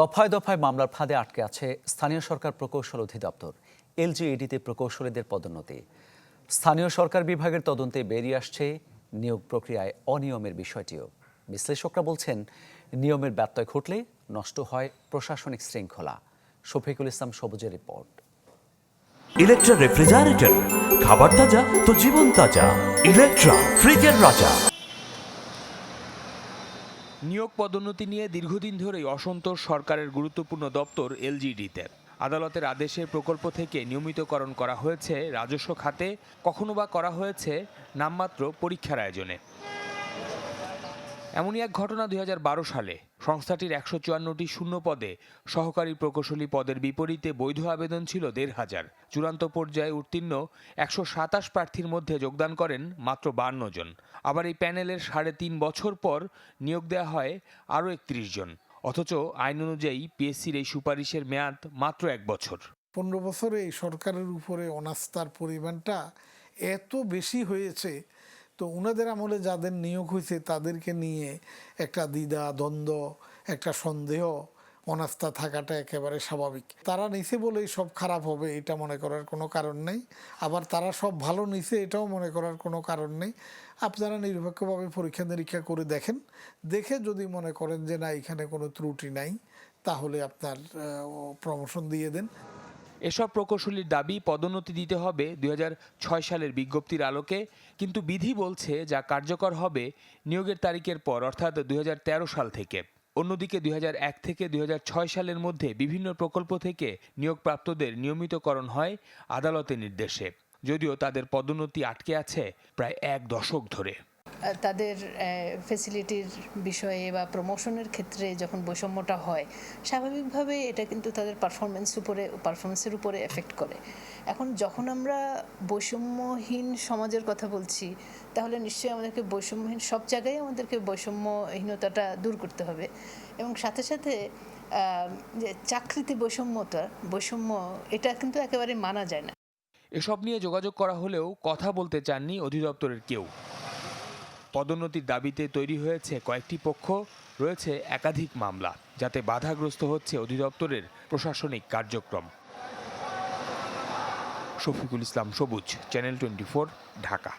দফায় দফায় মামলার ফাঁদে আটকে আছে স্থানীয় সরকার প্রকৌশল অধিদপ্তর এলজিইডিতে প্রকৌশলীদের পদোন্নতি। স্থানীয় সরকার বিভাগের তদন্তে বেরিয়ে আসছে নিয়োগ প্রক্রিয়ায় অনিয়মের বিষয়টিও। বিশ্লেষকরা বলছেন, নিয়মের ব্যত্যয় ঘটলে নষ্ট হয় প্রশাসনিক শৃঙ্খলা। শফিকুল ইসলাম সবুজের রিপোর্ট। ইলেকট্রা রেফ্রিজারেটর, খাবার তাজা তো জীবন তাজা। ইলেকট্রা, ফ্রিজের রাজা। নিয়োগ পদোন্নতি নিয়ে দীর্ঘদিন ধরেই অসন্তোষ সরকারের গুরুত্বপূর্ণ দপ্তর এলজিডিতে। আদালতের আদেশের প্রকল্প থেকে নিয়মিতকরণ করা হয়েছে রাজস্ব খাতে, কখনো বা করা হয়েছে নামমাত্র পরীক্ষার আয়োজনে। এমনই এক ঘটনা দু হাজার বারো সালে। সংস্থাটির একশো চুয়ান্নটি শূন্য পদে সহকারী প্রকৌশলী পদের বিপরীতে বৈধ আবেদন ছিল দেড় হাজার। চূড়ান্ত পর্যায়ে উত্তীর্ণ একশো সাতাশ প্রার্থীর মধ্যে যোগদান করেন মাত্র বান্ন জন। আবার এই প্যানেলের সাড়ে তিন বছর পর নিয়োগ দেওয়া হয় আরও একত্রিশ জন। অথচ আইন অনুযায়ী পিএসসির এই সুপারিশের মেয়াদ মাত্র এক বছর। পনেরো বছরে এই সরকারের উপরে অনাস্থার পরিমাণটা এত বেশি হয়েছে তো ওনাদের আমলে যাদের নিয়োগ হয়েছে তাদেরকে নিয়ে একটা দ্বিধা, দ্বন্দ্ব, একটা সন্দেহ, অনাস্থা থাকাটা একেবারে স্বাভাবিক। তারা নিছে বলেই সব খারাপ হবে, এটা মনে করার কোনো কারণ নেই। আবার তারা সব ভালো নিছে, এটাও মনে করার কোনো কারণ নেই। আপনারা নিরপেক্ষভাবে পরীক্ষা নিরীক্ষা করে দেখেন। দেখে যদি মনে করেন যে না, এখানে কোনো ত্রুটি নাই, তাহলে আপনার প্রমোশন দিয়ে দেন। এসব প্রকৌশলীর দাবি পদোন্নতি দিতে হবে দুই হাজার ছয় সালের বিজ্ঞপ্তির আলোকে, কিন্তু বিধি বলছে যা কার্যকর হবে নিয়োগের তারিখের পর, অর্থাৎ দুই হাজার তেরো সাল থেকে। অন্যদিকে দুই হাজার এক থেকে দুই হাজার ছয় সালের মধ্যে বিভিন্ন প্রকল্প থেকে নিয়োগপ্রাপ্তদের নিয়মিতকরণ হয় আদালতের নির্দেশে, যদিও তাদের পদোন্নতি আটকে আছে প্রায় এক দশক ধরে। তাদের ফেসিলিটির বিষয়ে বা প্রমোশনের ক্ষেত্রে যখন বৈষম্যটা হয়, স্বাভাবিকভাবে এটা কিন্তু তাদের পারফরমেন্স উপরে পারফরমেন্সের উপরে এফেক্ট করে। এখন যখন আমরা বৈষম্যহীন সমাজের কথা বলছি, তাহলে নিশ্চয়ই আমাদেরকে বৈষম্যহীন, সব জায়গায় আমাদেরকে বৈষম্যহীনতাটা দূর করতে হবে। এবং সাথে সাথে যে চাকরিতে বৈষম্যতা, বৈষম্য, এটা কিন্তু একেবারে মানা যায় না। এসব নিয়ে যোগাযোগ করা হলেও কথা বলতে চাননি অধিদপ্তরের কেউ। পদোন্নতির দাবিতে তৈরি হয়েছে কয়েকটি পক্ষ। রয়েছে একাধিক মামলা, যাতে বাধাগ্রস্ত হচ্ছে অধিদপ্তরের প্রশাসনিক কার্যক্রম। শফিকুল ইসলাম সবুজ, চ্যানেল টোয়েন্টি ঢাকা।